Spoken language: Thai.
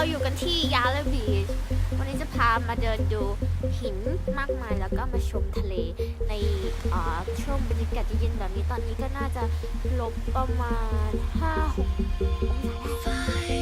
ราอยู่กันที่ยาลาบีชวันนี้จะพามาเดินดูหินมากมายแล้วก็มาชมทะเลในช่วงบรรยากาศเย็นแบบนี้ตอนนี้ก็น่าจะลบประมาณ5 6องศาได้